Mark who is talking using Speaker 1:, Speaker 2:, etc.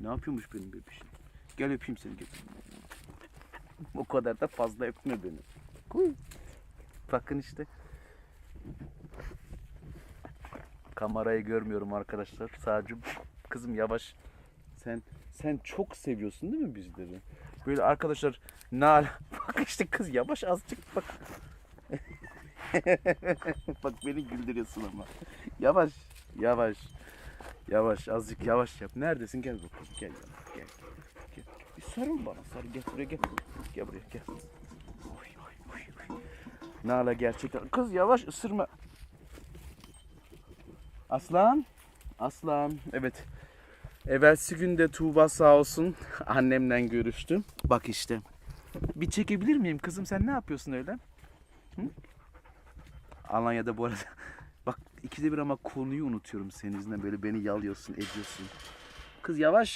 Speaker 1: Ne yapıyormuş benim bebişim? Gel öpeyim seni gel. O kadar da fazla öpme beni. Kuy. Bakın işte. Kamerayı görmüyorum arkadaşlar. Sadece kızım yavaş. Sen sen çok seviyorsun değil mi bizleri? Böyle arkadaşlar nal bak işte kız yavaş azıcık bak. bak beni güldürüyorsun ama. Yavaş yavaş. Yavaş azıcık yavaş yap. Neredesin? Gel bakalım. Gel gel. Gel. gel. Bir sarıl bana. Sarıl. Gel buraya gel. Gel buraya gel. Oy, oy, oy, oy. Nala gerçekten. Kız yavaş ısırma. Aslan. Aslan. Evet. Evvelsi günde Tuğba sağ olsun annemle görüştüm. Bak işte. Bir çekebilir miyim kızım sen ne yapıyorsun öyle? Hı? Alanya'da bu arada bak ikide bir ama konuyu unutuyorum senin yüzünden böyle beni yalıyorsun ediyorsun. Kız yavaş